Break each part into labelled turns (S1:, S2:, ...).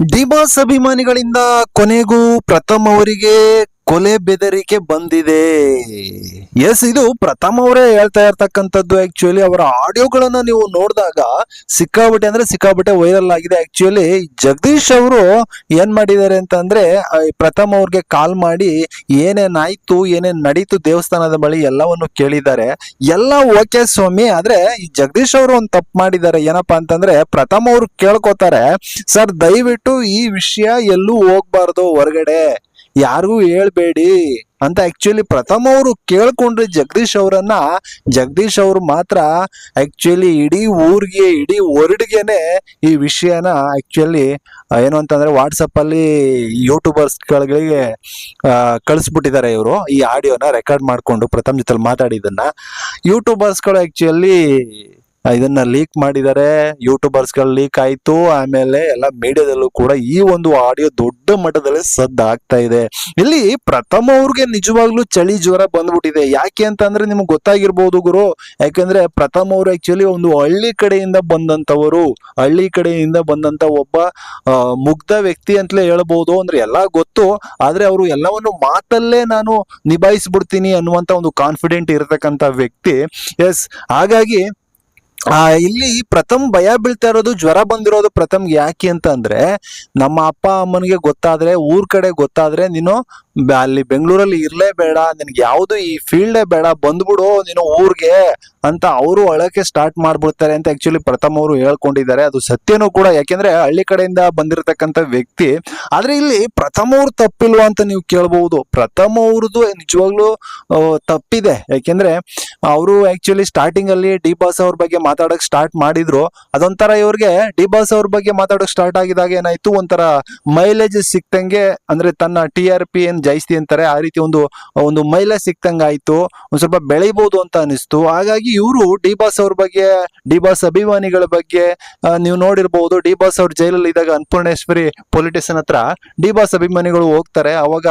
S1: D Boss ಅಭಿಮಾನಿಗಳಿಂದ ಕೊನೆಗೂ ಪ್ರಥಮ್ ಅವರಿಗೆ ಕೊಲೆ ಬೆದರಿಕೆ ಬಂದಿದೆ. ಎಸ್ ಇದು ಪ್ರಥಮ್ ಅವರೇ ಹೇಳ್ತಾ ಇರ್ತಕ್ಕಂಥದ್ದು ಆಕ್ಚುಲಿ ಅವರ ಆಡಿಯೋಗಳನ್ನ ನೀವು ನೋಡಿದಾಗ ಸಿಕ್ಕಾಬಟ್ಟೆ ಅಂದ್ರೆ ಸಿಕ್ಕಾಬಟ್ಟೆ ವೈರಲ್ ಆಗಿದೆ. ಆಕ್ಚುಲಿ ಜಗದೀಶ್ ಅವರು ಏನ್ ಮಾಡಿದ್ದಾರೆ ಅಂತ ಅಂದ್ರೆ ಆ, ಪ್ರಥಮ್ ಅವ್ರಿಗೆ ಕಾಲ್ ಮಾಡಿ ಏನೇನಾಯ್ತು ಏನೇನ್ ನಡೀತು ದೇವಸ್ಥಾನದ ಬಳಿ ಎಲ್ಲವನ್ನು ಕೇಳಿದ್ದಾರೆ. ಎಲ್ಲ ಓಕೆ ಸ್ವಾಮಿ ಆದ್ರೆ ಈ ಜಗದೀಶ್ ಅವರು ಒಂದು ತಪ್ಪು ಮಾಡಿದ್ದಾರೆ. ಏನಪ್ಪಾ ಅಂತಂದ್ರೆ ಪ್ರಥಮ್ ಅವ್ರು ಕೇಳ್ಕೊತಾರೆ ಸರ್ ದಯವಿಟ್ಟು ಈ ವಿಷಯ ಎಲ್ಲೂ ಹೋಗ್ಬಾರ್ದು ಹೊರಗಡೆ. ಯಾರಿಗೂ ಹೇಳ್ಬೇಡಿ ಅಂತ ಆಕ್ಚುಲಿ ಪ್ರಥಮ ಅವರು ಕೇಳ್ಕೊಂಡ್ರೆ ಜಗದೀಶ್ ಅವರನ್ನ, ಜಗದೀಶ್ ಅವರು ಮಾತ್ರ ಆಕ್ಚುಲಿ ಇಡೀ ಊರಿಗೆ, ಇಡೀ ವರ್ಡ್ಗೆನೆ ಈ ವಿಷಯನ ಆಕ್ಚುಲಿ ಏನು ಅಂತಂದ್ರೆ ವಾಟ್ಸಪ್ ಅಲ್ಲಿ ಯೂಟ್ಯೂಬರ್ಸ್ಗಳಿಗೆ ಕಳಿಸ್ಬಿಟ್ಟಿದ್ದಾರೆ ಇವರು ಈ ಆಡಿಯೋನ ರೆಕಾರ್ಡ್ ಮಾಡ್ಕೊಂಡು ಪ್ರಥಮ ಜೊತೆ ಮಾತಾಡಿದನ್ನ ಯೂಟ್ಯೂಬರ್ಸ್ಗಳು ಆಕ್ಚುಲಿ ಇದನ್ನ ಲೀಕ್ ಮಾಡಿದ್ದಾರೆ ಯೂಟ್ಯೂಬರ್ಸ್ಗಳು ಲೀಕ್ ಆಯ್ತು, ಆಮೇಲೆ ಎಲ್ಲ ಮೀಡಿಯಾದಲ್ಲೂ ಕೂಡ ಈ ಒಂದು ಆಡಿಯೋ ದೊಡ್ಡ ಮಟ್ಟದಲ್ಲಿ ಸದ್ದು ಆಗ್ತಾ ಇದೆ. ಇಲ್ಲಿ ಪ್ರಥಮ ಅವ್ರಿಗೆ ನಿಜವಾಗ್ಲೂ ಚಳಿ ಜ್ವರ ಬಂದ್ಬಿಟ್ಟಿದೆ. ಯಾಕೆ ಅಂತಂದ್ರೆ ನಿಮ್ಗೆ ಗೊತ್ತಾಗಿರ್ಬೋದು ಗುರು. ಯಾಕಂದ್ರೆ ಪ್ರಥಮ ಅವರು ಆಕ್ಚುಲಿ ಒಂದು ಹಳ್ಳಿ ಕಡೆಯಿಂದ ಬಂದಂತವರು ಹಳ್ಳಿ ಕಡೆಯಿಂದ ಬಂದಂತ ಒಬ್ಬ ಮುಗ್ಧ ವ್ಯಕ್ತಿ ಅಂತಲೇ ಹೇಳ್ಬೋದು. ಅಂದ್ರೆ ಎಲ್ಲ ಗೊತ್ತು. ಆದ್ರೆ ಅವರು ಎಲ್ಲವನ್ನು ಮಾತಲ್ಲೇ ನಾನು ನಿಭಾಯಿಸ್ಬಿಡ್ತೀನಿ ಅನ್ನುವಂತ ಒಂದು ಕಾನ್ಫಿಡೆಂಟ್ ಇರತಕ್ಕಂತ ವ್ಯಕ್ತಿ. ಎಸ್ ಹಾಗಾಗಿ ಆ, ಇಲ್ಲಿ ಪ್ರಥಮ್ ಭಯ ಬೀಳ್ತಾ ಇರೋದು, ಜ್ವರ ಬಂದಿರೋದು ಪ್ರಥಮ್ ಯಾಕೆ ಅಂತ ಅಂದ್ರೆ, ನಮ್ಮ ಅಪ್ಪ ಅಮ್ಮನಿಗೆ ಗೊತ್ತಾದ್ರೆ, ಊರ್ ಕಡೆ ಗೊತ್ತಾದ್ರೆ, ನೀನು ಅಲ್ಲಿ ಬೆಂಗಳೂರಲ್ಲಿ ಇರ್ಲೇ ಬೇಡ ನಿನ್ಗೆ ಯಾವ್ದು ಈ ಫೀಲ್ಡೇ ಬೇಡ, ಬಂದ್ಬಿಡು ನೀನು ಊರ್ಗೆ. ಅಂತ ಅವರು ಅಳಕ್ಕೆ ಸ್ಟಾರ್ಟ್ ಮಾಡ್ಬಿಡ್ತಾರೆ ಅಂತ ಆಕ್ಚುಲಿ ಪ್ರಥಮ್ ಅವರು ಹೇಳ್ಕೊಂಡಿದ್ದಾರೆ. ಅದು ಸತ್ಯನೂ ಕೂಡ, ಯಾಕೆಂದ್ರೆ ಹಳ್ಳಿ ಕಡೆಯಿಂದ ಬಂದಿರತಕ್ಕಂತ ವ್ಯಕ್ತಿ, ಆದ್ರೆ ಇಲ್ಲಿ ಪ್ರಥಮ ಅವ್ರು ತಪ್ಪಿಲ್ವಾ ಅಂತ ನೀವು ಕೇಳಬಹುದು. ಪ್ರಥಮ ಅವ್ರದ್ದು ನಿಜವಾಗ್ಲೂ ತಪ್ಪಿದೆ. ಯಾಕೆಂದ್ರೆ ಅವರು ಆಕ್ಚುಲಿ ಸ್ಟಾರ್ಟಿಂಗ್ ಅಲ್ಲಿ ಡಿ ಬಾಸ್ ಅವ್ರ ಬಗ್ಗೆ ಮಾತಾಡಕ್ ಸ್ಟಾರ್ಟ್ ಮಾಡಿದ್ರು. ಅದೊಂಥರ ಇವ್ರಿಗೆ ಡಿ ಬಾಸ್ ಅವ್ರ ಬಗ್ಗೆ ಮಾತಾಡಕ್ ಸ್ಟಾರ್ಟ್ ಆಗಿದಾಗ ಏನಾಯ್ತು? ಒಂಥರ ಮೈಲೇಜ್ ಸಿಕ್ತಂಗೆ, ಅಂದ್ರೆ ತನ್ನ ಟಿ ಆರ್ ಪಿ ಏನ್ ಜಾಸ್ತಿ ಅಂತಾರೆ, ಆ ರೀತಿ ಒಂದು ಒಂದು ಮೈಲೇಜ್ ಸಿಕ್ತಂಗೆ ಆಯ್ತು ಒಂದ್ ಸ್ವಲ್ಪ ಬೆಳಿಬಹುದು ಅಂತ ಅನಿಸ್ತು. ಹಾಗಾಗಿ ಇವರು ಡಿ ಬಾಸ್ ಅವ್ರ ಬಗ್ಗೆ, ಡಿ ಬಾಸ್ ಅಭಿಮಾನಿಗಳ ಬಗ್ಗೆ ನೀವು ನೋಡಿರ್ಬಹುದು ಡಿ ಬಾಸ್ ಅವ್ರ ಜೈಲಲ್ಲಿ ಇದ್ದಾಗ ಅನ್ನಪೂರ್ಣೇಶ್ವರಿ ಪೊಲಿಟಿಷಿಯನ್ ಹತ್ರ ಡಿ ಬಾಸ್ ಅಭಿಮಾನಿಗಳು ಹೋಗ್ತಾರೆ. ಅವಾಗ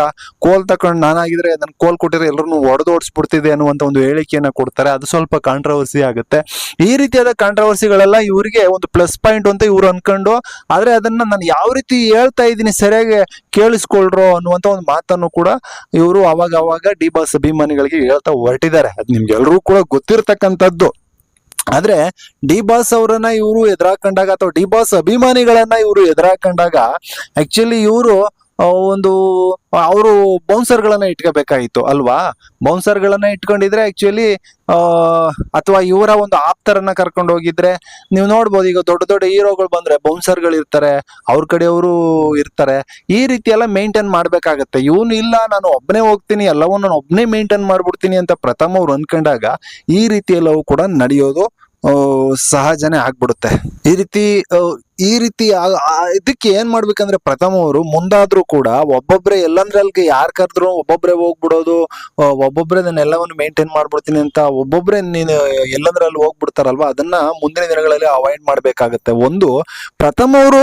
S1: ಕೋಲ್ ತಕೊಂಡು ನಾನಾಗಿದ್ರೆ ನನ್ನ ಕೋಲ್ ಕೊಟ್ಟಿದ್ರೆ ಎಲ್ಲರನ್ನು ಹೊಡೆದೋಡಿಸ್ಬಿಡ್ತಿದೆ ಅನ್ನುವಂತ ಒಂದು ಹೇಳಿಕೆಯನ್ನ ಕೊಡ್ತಾರೆ. ಅದು ಸ್ವಲ್ಪ ಕಾಂಟ್ರವರ್ಸಿ ಆಗುತ್ತೆ. ಈ ರೀತಿಯಾದ ಕಾಂಟ್ರವರ್ಸಿಗಳೆಲ್ಲ ಇವರಿಗೆ ಒಂದು ಪ್ಲಸ್ ಪಾಯಿಂಟ್ ಅಂತ ಇವ್ರು ಅನ್ಕೊಂಡು, ಆದ್ರೆ ಅದನ್ನ ನಾನು ಯಾವ ರೀತಿ ಹೇಳ್ತಾ ಇದ್ದೀನಿ ಸರಿಯಾಗಿ ಕೇಳಿಸ್ಕೊಳ್ರು ಅನ್ನುವಂತ ಒಂದು ಮಾತನ್ನು ಕೂಡ ಇವರು ಅವಾಗ ಅವಾಗ ಡಿ ಬಾಸ್ ಅಭಿಮಾನಿಗಳಿಗೆ ಹೇಳ್ತಾ ಹೊರಟಿದ್ದಾರೆ. ಅದು ನಿಮ್ಗೆ ಎಲ್ರೂ ಕೂಡ ಗೊತ್ತಿರ್ತಕ್ಕಂಥದ್ದು ಆದ್ರೆ ಡಿ ಬಾಸ್ ಅವರನ್ನ ಇವರು ಎದುರಾಕೊಂಡಾಗ ಅಥವಾ ಡಿ ಬಾಸ್ ಅಭಿಮಾನಿಗಳನ್ನ ಇವರು ಎದುರಾಕೊಂಡಾಗ ಆಕ್ಚುಲಿ ಇವರು ಒಂದು, ಅವರು ಬೌನ್ಸರ್ ಗಳನ್ನ ಇಟ್ಕೋಬೇಕಾಗಿತ್ತು, ಅಲ್ವಾ? ಬೌನ್ಸರ್ ಗಳನ್ನ ಇಟ್ಕೊಂಡಿದ್ರೆ ಆಕ್ಚುಲಿ ಅಥವಾ ಇವರ ಒಂದು ಆಪ್ತರನ್ನ ಕರ್ಕೊಂಡು ಹೋಗಿದ್ರೆ, ನೀವು ನೋಡ್ಬೋದು ಈಗ ದೊಡ್ಡ ದೊಡ್ಡ ಹೀರೋಗಳು ಬಂದ್ರೆ ಬೌನ್ಸರ್ಗಳು ಇರ್ತಾರೆ, ಅವ್ರ ಕಡೆಯವರು ಇರ್ತಾರೆ, ಈ ರೀತಿ ಎಲ್ಲ ಮೇಂಟೈನ್ ಮಾಡ್ಬೇಕಾಗತ್ತೆ. ಇವನು ಇಲ್ಲ, ನಾನು ಒಬ್ಬನೇ ಹೋಗ್ತೀನಿ ಎಲ್ಲವೂ ನಾನು ಒಬ್ಬನೇ ಮೇಂಟೈನ್ ಮಾಡ್ಬಿಡ್ತೀನಿ ಅಂತ ಪ್ರಥಮ ಅವ್ರು ಅನ್ಕೊಂಡಾಗ ಈ ರೀತಿ ಎಲ್ಲವೂ ಕೂಡ ನಡೆಯೋದು ಸಹಜನೇ ಆಗ್ಬಿಡುತ್ತೆ. ಈ ರೀತಿ ಈ ರೀತಿ ಇದಕ್ಕೆ ಏನ್ ಮಾಡ್ಬೇಕಂದ್ರೆ ಪ್ರಥಮ ಅವರು ಮುಂದಾದ್ರೂ ಕೂಡ ಒಬ್ಬೊಬ್ರೆ ಎಲ್ಲಂದ್ರೆ ಅಲ್ಲಿಗೆ ಯಾರ್ ಕರೆದ್ರು ಒಬ್ಬೊಬ್ರೆ ಹೋಗ್ಬಿಡೋದು ಒಬ್ಬೊಬ್ರೆ ನಾನು ಎಲ್ಲವನ್ನು ಮೇಂಟೈನ್ ಮಾಡ್ಬಿಡ್ತೀನಿ ಅಂತ ಒಬ್ಬೊಬ್ರೆ ನೀನು ಎಲ್ಲಂದ್ರೆ ಅಲ್ಲಿ ಹೋಗ್ಬಿಡ್ತಾರಲ್ವಾ? ಅದನ್ನ ಮುಂದಿನ ದಿನಗಳಲ್ಲಿ ಅವಾಯ್ಡ್ ಮಾಡ್ಬೇಕಾಗತ್ತೆ. ಒಂದು, ಪ್ರಥಮ ಅವರು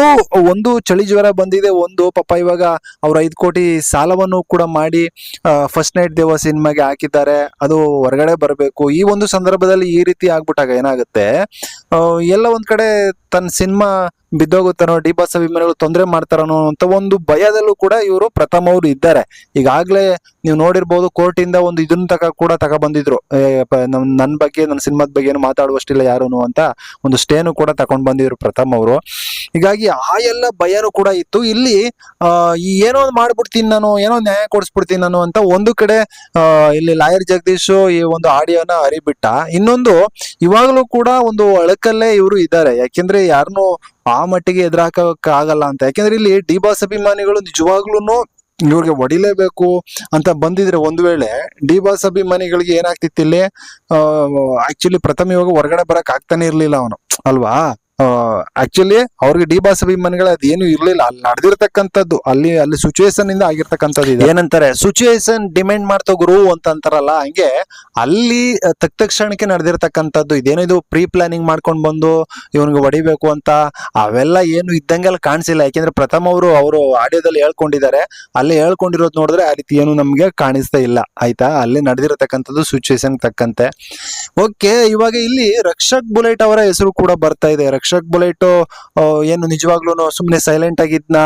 S1: ಒಂದು ಚಳಿ ಜ್ವರ ಬಂದಿದೆ, ಒಂದು ಪಾಪ ಇವಾಗ ಅವ್ರ ಐದು ಕೋಟಿ ಸಾಲವನ್ನು ಕೂಡ ಮಾಡಿ ಫಸ್ಟ್ ನೈಟ್ ದೇವ ಸಿನಿಮಾಗೆ ಹಾಕಿದ್ದಾರೆ, ಅದು ಹೊರಗಡೆ ಬರಬೇಕು. ಈ ಒಂದು ಸಂದರ್ಭದಲ್ಲಿ ಈ ರೀತಿ ಆಗ್ಬಿಟ್ಟಾಗ ಏನಾಗುತ್ತೆ ಎಲ್ಲ ಒಂದ್ ಕಡೆ ತನ್ನ ಸಿನಿಮಾ ಬಿದ್ದೋಗುತ್ತಾನೋ ಡಿ ಬಾಸ್ ಅಭಿಮಾನಿಗಳು ತೊಂದರೆ ಮಾಡ್ತಾರನೋ ಅಂತ ಒಂದು ಭಯದಲ್ಲೂ ಕೂಡ ಇವರು ಪ್ರಥಮ ಅವರು ಇದ್ದಾರೆ. ಈಗಾಗ್ಲೇ ನೀವು ನೋಡಿರ್ಬೋದು ಕೋರ್ಟ್ ಇಂದ ಒಂದು ಇದನ್ನ ತಕ ಕೂಡ ತಕ ಬಂದಿದ್ರು ನನ್ನ ಬಗ್ಗೆ ನನ್ನ ಸಿನಿಮಾದ ಬಗ್ಗೆ ಏನು ಮಾತಾಡುವಷ್ಟಿಲ್ಲ ಯಾರುನು ಅಂತ ಒಂದು ಸ್ಟೇನು ಕೂಡ ತಕೊಂಡ್ ಬಂದಿದ್ರು ಪ್ರಥಮ್ ಅವರು. ಹೀಗಾಗಿ ಆ ಎಲ್ಲ ಭಯನೂ ಕೂಡ ಇತ್ತು. ಇಲ್ಲಿ ಏನೋ ಒಂದು ಮಾಡ್ಬಿಡ್ತೀನಿ ನಾನು, ಏನೋ ನ್ಯಾಯ ಕೊಡಿಸ್ಬಿಡ್ತೀನಿ ನಾನು ಅಂತ ಒಂದು ಕಡೆ ಇಲ್ಲಿ ಲಾಯರ್ ಜಗದೀಶ್ ಈ ಒಂದು ಆಡಿಯೋನ ಅರಿಬಿಟ್ಟ ಇನ್ನೊಂದು, ಇವಾಗಲೂ ಕೂಡ ಒಂದು ಅಳಕಲ್ಲೇ ಇವರು ಇದ್ದಾರೆ. ಯಾಕೆಂದ್ರೆ ಯಾರನ್ನು ಆ ಮಟ್ಟಿಗೆ ಎದುರಾಕಕ್ಕೆ ಆಗಲ್ಲ ಅಂತ. ಯಾಕೆಂದ್ರೆ ಇಲ್ಲಿ ಡಿ ಬಾಸ್ ಅಭಿಮಾನಿಗಳು ನಿಜವಾಗ್ಲೂನು ಇವ್ರಿಗೆ ಹೊಡಿಲೇಬೇಕು ಅಂತ ಬಂದಿದ್ರೆ ಒಂದು ವೇಳೆ ಡಿ ಬಾಸ್ ಅಭಿಮಾನಿಗಳಿಗೆ ಏನಾಗ್ತಿತ್ತು ಇಲ್ಲಿ? ಆಕ್ಚುಲಿ ಪ್ರಥಮ ಇವಾಗ ಹೊರಗಡೆ ಬರಕ್ ಆಗ್ತಾನೆ ಇರ್ಲಿಲ್ಲ ಅವನು. ಅಲ್ವಾ? ಆಕ್ಚುಲಿ ಅವ್ರಿಗೆ ಡಿ ಬಾಸ್ ಅಭಿಮಾನಿಗಳ ಅದೇನು ಇರ್ಲಿಲ್ಲ. ಅಲ್ಲಿ ನಡೆದಿರ್ತಕ್ಕಂಥದ್ದು, ಅಲ್ಲಿ ಅಲ್ಲಿ ಸಿಚುವೇಶನ್ ಇಂದ ಆಗಿರ್ತಕ್ಕಂಥದ್ದು ಏನಂತಾರೆ? ಸಿಚುವೇಶನ್ ಡಿಮ್ಯಾಂಡ್ ಮಾಡ್ತಾ ಗುರು ಅಂತ ಅಂತಾರಲ್ಲ, ಹಂಗೆ ಅಲ್ಲಿ ತಕ್ಷಣಕ್ಕೆ ನಡೆದಿರ್ತಕ್ಕಂಥದ್ದು, ಇದೇನೋ ಇದು ಪ್ರೀ ಪ್ಲಾನಿಂಗ್ ಮಾಡ್ಕೊಂಡ್ ಬಂದು ಇವನಿಗೆ ಹೊಡಿಬೇಕು ಅಂತ, ಅವೆಲ್ಲ ಏನು ಇದ್ದಂಗೆಲ್ಲ ಕಾಣಿಸಿಲ್ಲ. ಯಾಕೆಂದ್ರೆ ಪ್ರಥಮ ಅವರು ಅವರು ಆಡಿಯೋದಲ್ಲಿ ಹೇಳ್ಕೊಂಡಿದ್ದಾರೆ. ಅಲ್ಲಿ ಹೇಳ್ಕೊಂಡಿರೋದು ನೋಡಿದ್ರೆ ಆ ರೀತಿ ಏನು ನಮ್ಗೆ ಕಾಣಿಸ್ತಾ ಇಲ್ಲ. ಆಯ್ತಾ? ಅಲ್ಲಿ ನಡೆದಿರತಕ್ಕಂಥದ್ದು ಸಿಚುವೇಶನ್ ತಕ್ಕಂತೆ. ಓಕೆ ಇವಾಗ ಇಲ್ಲಿ ರಕ್ಷಕ್ ಬುಲೆಟ್ ಅವರ ಹೆಸರು ಕೂಡ ಬರ್ತಾ ಇದೆ. ರಕ್ಷಕ್ ಬುಲೆಟ್ ಏನು ನಿಜವಾಗ್ಲೂ ಸುಮ್ಮನೆ ಸೈಲೆಂಟ್ ಆಗಿದ್ನ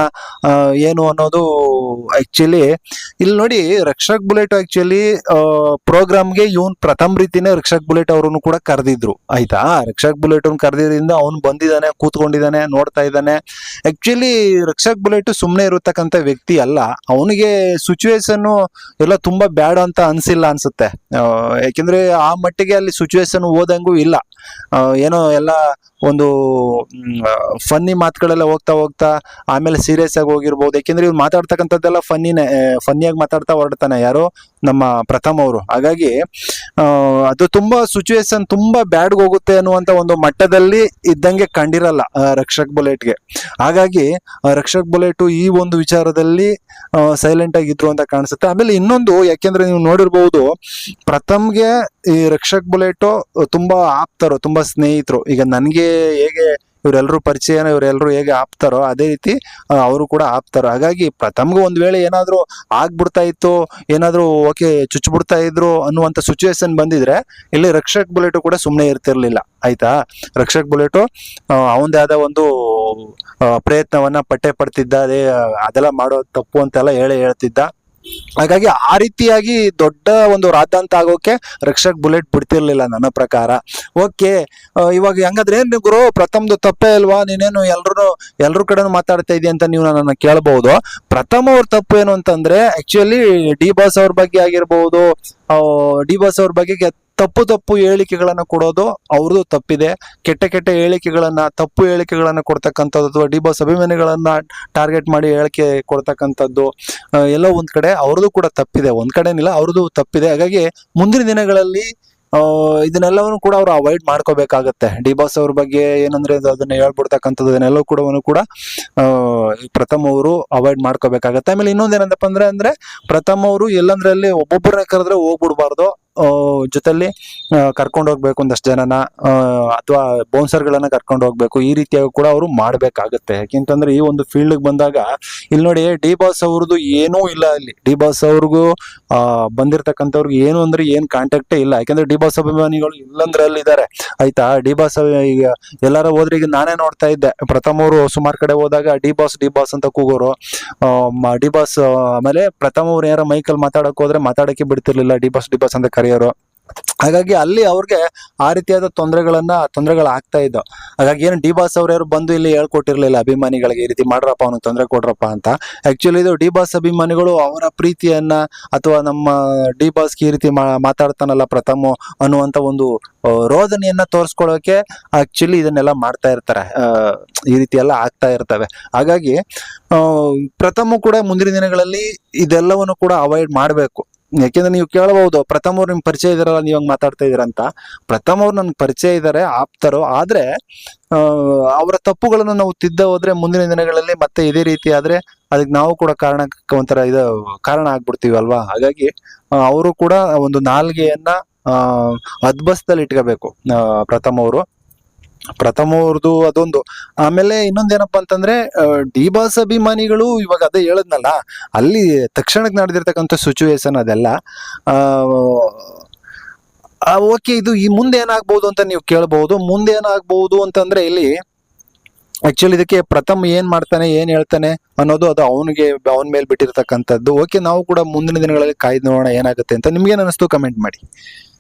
S1: ಏನು ಅನ್ನೋದು ಆಕ್ಚುಲಿ ಇಲ್ಲಿ ನೋಡಿ ರಕ್ಷಕ್ ಬುಲೆಟ್ ಆಕ್ಚುಲಿ ಪ್ರೋಗ್ರಾಮ್ಗೆ ಇವನ್ ಪ್ರಥಮ ರೀತಿನೇ ರಕ್ಷಕ್ ಬುಲೆಟ್ ಅವ್ರನ್ನು ಕೂಡ ಕರೆದಿದ್ರು. ಆಯ್ತಾ? ರಕ್ಷಕ್ ಬುಲೆಟ್ ಕರೆದಿದ್ರಿಂದ ಅವ್ನು ಬಂದಿದ್ದಾನೆ ಕೂತ್ಕೊಂಡಿದ್ದಾನೆ ನೋಡ್ತಾ ಇದ್ದಾನೆ. ಆಕ್ಚುಲಿ ರಕ್ಷಕ್ ಬುಲೆಟ್ ಸುಮ್ಮನೆ ಇರತಕ್ಕಂತ ವ್ಯಕ್ತಿ ಅಲ್ಲ. ಅವನಿಗೆ ಸಿಚುವೇಶನ್ ಎಲ್ಲ ತುಂಬಾ ಬ್ಯಾಡ್ ಅಂತ ಅನ್ಸಿಲ್ಲ ಅನ್ಸುತ್ತೆ. ಯಾಕೆಂದ್ರೆ ಆ ಮಟ್ಟಿಗೆ ಅಲ್ಲಿ ಸಿಚುವೇಶನ್ ಓದಂಗೂ ಇಲ್ಲ. ಏನೋ ಎಲ್ಲ ಒಂದು ಫನ್ನಿ ಮಾತುಗಳೆಲ್ಲ ಹೋಗ್ತಾ ಹೋಗ್ತಾ ಆಮೇಲೆ ಸೀರಿಯಸ್ ಆಗಿ ಹೋಗಿರ್ಬೋದು. ಯಾಕೆಂದ್ರೆ ಇವ್ರು ಮಾತಾಡ್ತಕ್ಕಂಥದ್ದೆಲ್ಲ ಫನ್ನಿನೇ ಫನ್ನಿಯಾಗಿ ಮಾತಾಡ್ತಾ ಹೊರಡ್ತಾನೆ ಯಾರು ನಮ್ಮ ಪ್ರಥಮ್ ಅವರು. ಹಾಗಾಗಿ ಅದು ತುಂಬಾ ಸಿಚುವೇಶನ್ ತುಂಬಾ ಬ್ಯಾಡ್ಗೆ ಹೋಗುತ್ತೆ ಅನ್ನುವಂತ ಒಂದು ಮಟ್ಟದಲ್ಲಿ ಇದ್ದಂಗೆ ಕಂಡಿರಲ್ಲ ರಕ್ಷಕ್ ಬುಲೆಟ್ಗೆ ಹಾಗಾಗಿ ರಕ್ಷಕ್ ಬುಲೆಟ್ ಈ ಒಂದು ವಿಚಾರದಲ್ಲಿ ಸೈಲೆಂಟ್ ಆಗಿದ್ರು ಅಂತ ಕಾಣಿಸುತ್ತೆ. ಆಮೇಲೆ ಇನ್ನೊಂದು, ಯಾಕೆಂದ್ರೆ ನೀವು ನೋಡಿರ್ಬಹುದು ಪ್ರಥಮ್ಗೆ ಈ ರಕ್ಷಕ್ ಬುಲೆಟ್ ತುಂಬಾ ಆಪ್ತರು, ತುಂಬಾ ಸ್ನೇಹಿತರು. ಈಗ ನನಗೆ ಹೇಗೆ ಇವರೆಲ್ಲರೂ ಪರಿಚಯನ ಇವರೆಲ್ಲರೂ ಹೇಗೆ ಆಪ್ತಾರೋ ಅದೇ ರೀತಿ ಅವರು ಕೂಡ ಆಪ್ತಾರೋ. ಹಾಗಾಗಿ ಪ್ರಥಮ್ಗೆ ಒಂದ್ ವೇಳೆ ಏನಾದರೂ ಆಗ್ಬಿಡ್ತಾ ಇತ್ತು, ಏನಾದರೂ ಓಕೆ ಚುಚ್ಚಿಬಿಡ್ತಾ ಇದ್ರು ಅನ್ನುವಂತ ಸಿಚುವೇಶನ್ ಬಂದಿದ್ರೆ, ಇಲ್ಲಿ ರಕ್ಷಕ್ ಬುಲೆಟು ಕೂಡ ಸುಮ್ಮನೆ ಇರ್ತಿರ್ಲಿಲ್ಲ, ಆಯ್ತಾ? ರಕ್ಷಕ್ ಬುಲೆಟು ಅವನದೇ ಆದ ಒಂದು ಪ್ರಯತ್ನವನ್ನ ಪಟ್ಟೆ ಪಡ್ತಿದ್ದ, ಅದೇ, ಅದೆಲ್ಲ ಮಾಡೋ ತಪ್ಪು ಅಂತೆಲ್ಲ ಹೇಳಿ ಹೇಳ್ತಿದ್ದ. ಹಾಗಾಗಿ ಆ ರೀತಿಯಾಗಿ ದೊಡ್ಡ ಒಂದು ರಾದ್ದಾಂತ ಆಗೋಕೆ ರಕ್ಷಕ್ ಬುಲೆಟ್ ಬಿಡ್ತಿರ್ಲಿಲ್ಲ ನನ್ನ ಪ್ರಕಾರ. ಓಕೆ ಇವಾಗ ಹೆಂಗಂದ್ರೆ ಏನು ಗುರು? ಪ್ರಥಮ್ದು ತಪ್ಪೇ ಅಲ್ವಾ? ನೀನೇನು ಎಲ್ರು ಎಲ್ರ ಕಡೆ ಮಾತಾಡ್ತಾ ಇದೀಯ ಅಂತ ನೀವು ನನ್ನ ಕೇಳಬಹುದು ಪ್ರಥಮ ಅವ್ರ ತಪ್ಪು ಏನು ಅಂತಂದ್ರೆ ಆಕ್ಚುಲಿ ಡಿ ಬಾಸ್ ಅವ್ರ ಬಗ್ಗೆ ಆಗಿರ್ಬಹುದು ಡಿ ಬಾಸ್ ಅವ್ರ ಬಗ್ಗೆ ತಪ್ಪು ತಪ್ಪು ಹೇಳಿಕೆಗಳನ್ನು ಕೊಡೋದು ಅವ್ರದ್ದು ತಪ್ಪಿದೆ. ಕೆಟ್ಟ ಕೆಟ್ಟ ಹೇಳಿಕೆಗಳನ್ನು, ತಪ್ಪು ಹೇಳಿಕೆಗಳನ್ನು ಕೊಡ್ತಕ್ಕಂಥದ್ದು ಅಥವಾ ಡಿ ಬಾಸ್ ಅಭಿಮಾನಿಗಳನ್ನು ಟಾರ್ಗೆಟ್ ಮಾಡಿ ಹೇಳಿಕೆ ಕೊಡ್ತಕ್ಕಂಥದ್ದು ಎಲ್ಲ ಒಂದು ಕಡೆ ಅವ್ರದ್ದು ಕೂಡ ತಪ್ಪಿದೆ. ಒಂದು ಕಡೆನಿಲ್ಲ ಅವ್ರದ್ದು ತಪ್ಪಿದೆ. ಹಾಗಾಗಿ ಮುಂದಿನ ದಿನಗಳಲ್ಲಿ ಇದನ್ನೆಲ್ಲವನ್ನು ಕೂಡ ಅವ್ರು ಅವಾಯ್ಡ್ ಮಾಡ್ಕೋಬೇಕಾಗತ್ತೆ. ಡಿ ಬಾಸ್ ಅವ್ರ ಬಗ್ಗೆ ಏನಂದ್ರೆ ಅದು ಅದನ್ನ ಹೇಳ್ಬಿಡ್ತಕ್ಕಂಥದ್ದು ಅದನ್ನೆಲ್ಲವೂ ಕೂಡ ಕೂಡ ಪ್ರಥಮ್ ಅವರು ಅವಾಯ್ಡ್ ಮಾಡ್ಕೋಬೇಕಾಗತ್ತೆ. ಆಮೇಲೆ ಇನ್ನೊಂದೇನಂತಪ್ಪ ಅಂದ್ರೆ ಅಂದ್ರೆ ಪ್ರಥಮ ಅವರು ಎಲ್ಲಂದ್ರಲ್ಲಿ ಒಬ್ಬೊಬ್ಬರನ್ನ ಕರೆದ್ರೆ ಹೋಗ್ಬಿಡ್ಬಾರ್ದು. ಜೊತೆಲಿ ಕರ್ಕೊಂಡು ಹೋಗ್ಬೇಕು ಒಂದಷ್ಟು ಜನನ ಅಥವಾ ಬೌನ್ಸರ್ಗಳನ್ನ ಕರ್ಕೊಂಡು ಹೋಗ್ಬೇಕು, ಈ ರೀತಿಯಾಗಿ ಕೂಡ ಅವರು ಮಾಡ್ಬೇಕಾಗತ್ತೆ. ಯಾಕೆಂತಂದ್ರೆ ಈ ಒಂದು ಫೀಲ್ಡ್ ಬಂದಾಗ ಇಲ್ಲಿ ನೋಡಿ, ಡಿ ಬಾಸ್ ಅವ್ರದ್ದು ಏನೂ ಇಲ್ಲ ಇಲ್ಲಿ ಡಿ ಬಾಸ್ ಅವ್ರಿಗೂ ಬಂದಿರ್ತಕ್ಕಂಥವ್ರಿಗೆ ಏನು ಅಂದ್ರೆ ಏನು ಕಾಂಟ್ಯಾಕ್ಟೇ ಇಲ್ಲ. ಯಾಕಂದ್ರೆ ಡಿ ಬಾಸ್ ಅಭಿಮಾನಿಗಳು ಇಲ್ಲಂದ್ರೆ ಅಲ್ಲಿ ಇದಾರೆ ಆಯ್ತಾ? ಡಿ ಬಾಸ್, ಈಗ ಎಲ್ಲಾರ ಹೋದ್ರೆ ಈಗ ನಾನೇ ನೋಡ್ತಾ ಇದ್ದೆ. ಪ್ರಥಮ ಅವರು ಸುಮಾರು ಕಡೆ ಹೋದಾಗ, ಡಿ ಬಾಸ್ ಡಿ ಬಾಸ್ ಅಂತ ಕೂಗೋರು. ಡಿ ಬಾಸ್, ಆಮೇಲೆ ಪ್ರಥಮ ಅವ್ರು ಯಾರ ಮೈಕಲ್ ಮಾತಾಡಕ್ ಹೋದ್ರೆ ಮಾತಾಡಕ್ಕೆ ಬಿಡ್ತಿರ್ಲಿಲ್ಲ, ಡಿ ಬಾಸ್ ಡಿ ಬಾಸ್ ಅಂತ ಕರೆಯೋರು. ಹಾಗಾಗಿ ಅಲ್ಲಿ ಅವ್ರಿಗೆ ಆ ರೀತಿಯಾದ ತೊಂದರೆಗಳನ್ನ ತೊಂದರೆಗಳು ಆಗ್ತಾ ಇದ್ದವು. ಹಾಗಾಗಿ ಏನು ಡಿ ಬಾಸ್ ಅವ್ರು ಬಂದು ಇಲ್ಲಿ ಹೇಳ್ಕೊಟ್ಟಿರ್ಲಿಲ್ಲ ಅಭಿಮಾನಿಗಳಿಗೆ, ಈ ರೀತಿ ಮಾಡ್ರಪ್ಪ ಅವ್ನಿಗೆ ತೊಂದರೆ ಕೊಡ್ರಪ್ಪ ಅಂತ. ಆಕ್ಚುಲಿ ಇದು ಡಿ ಬಾಸ್ ಅಭಿಮಾನಿಗಳು ಅವರ ಪ್ರೀತಿಯನ್ನ ಅಥವಾ ನಮ್ಮ ಡಿ ಬಾಸ್ಗೆ ಈ ರೀತಿ ಮಾತಾಡ್ತಾನಲ್ಲ ಪ್ರಥಮ ಅನ್ನುವಂತ ಒಂದು ರೋದನೆಯನ್ನ ತೋರಿಸ್ಕೊಳ್ಳೋಕೆ ಆಕ್ಚುಲಿ ಇದನ್ನೆಲ್ಲ ಮಾಡ್ತಾ ಇರ್ತಾರೆ. ಈ ರೀತಿ ಎಲ್ಲ ಆಗ್ತಾ ಇರ್ತವೆ. ಹಾಗಾಗಿ ಪ್ರಥಮ ಕೂಡ ಮುಂದಿನ ದಿನಗಳಲ್ಲಿ ಇದೆಲ್ಲವನ್ನು ಕೂಡ ಅವಾಯ್ಡ್ ಮಾಡಬೇಕು. ಯಾಕೆಂದ್ರೆ ನೀವು ಕೇಳಬಹುದು, ಪ್ರಥಮ ಅವ್ರು ನಿಮ್ ಪರಿಚಯ ಇದಾರಲ್ಲ ನೀವು ಹಂಗ್ ಮಾತಾಡ್ತಾ ಇದೀರಂತ ಪ್ರಥಮ ಅವ್ರು ನನ್ಗೆ ಪರಿಚಯ ಇದ್ದಾರೆ ಆಪ್ತರು. ಆದ್ರೆ ಅವರ ತಪ್ಪುಗಳನ್ನು ನಾವು ತಿದ್ದ ಹೋದ್ರೆ ಮುಂದಿನ ದಿನಗಳಲ್ಲಿ ಮತ್ತೆ ಇದೇ ರೀತಿ ಆದ್ರೆ ಅದಕ್ಕೆ ನಾವು ಕೂಡ ಕಾರಣ ಒಂಥರ ಇದು, ಕಾರಣ ಆಗ್ಬಿಡ್ತೀವಿ ಅಲ್ವಾ? ಹಾಗಾಗಿ ಅವರು ಕೂಡ ಒಂದು ನಾಲ್ಗೆಯನ್ನ ಅಹ್ ಇಟ್ಕೋಬೇಕು ಪ್ರಥಮ ಅವರು. ಪ್ರಥಮ ಅವ್ರದ್ದು ಅದೊಂದು. ಆಮೇಲೆ ಇನ್ನೊಂದೇನಪ್ಪ ಅಂತಂದ್ರೆ ಡಿ ಬಾಸ್ ಅಭಿಮಾನಿಗಳು ಇವಾಗ ಅದೇ ಹೇಳದ್ನಲ್ಲ, ಅಲ್ಲಿ ತಕ್ಷಣಕ್ಕೆ ನಡೆದಿರ್ತಕ್ಕಂಥ ಸಿಚುವೇಶನ್ ಅದೆಲ್ಲ ಓಕೆ ಇದು ಈ ಮುಂದೆ ಏನಾಗ್ಬೋದು ಅಂತ ನೀವು ಕೇಳಬಹುದು ಮುಂದೆ ಏನಾಗ್ಬಹುದು ಅಂತಂದ್ರೆ ಇಲ್ಲಿ ಆಕ್ಚುಲಿ ಇದಕ್ಕೆ ಪ್ರಥಮ್ ಏನ್ ಮಾಡ್ತಾನೆ, ಏನ್ ಹೇಳ್ತಾನೆ ಅನ್ನೋದು ಅದು ಅವನಿಗೆ, ಅವನ ಮೇಲೆ ಬಿಟ್ಟಿರ್ತಕ್ಕಂಥದ್ದು. ಓಕೆ ನಾವು ಕೂಡ ಮುಂದಿನ ದಿನಗಳಲ್ಲಿ ಕಾಯ್ದು ನೋಡೋಣ ಏನಾಗುತ್ತೆ ಅಂತ ನಿಮ್ಗೇನು ಅನಿಸ್ತು ಕಮೆಂಟ್ ಮಾಡಿ.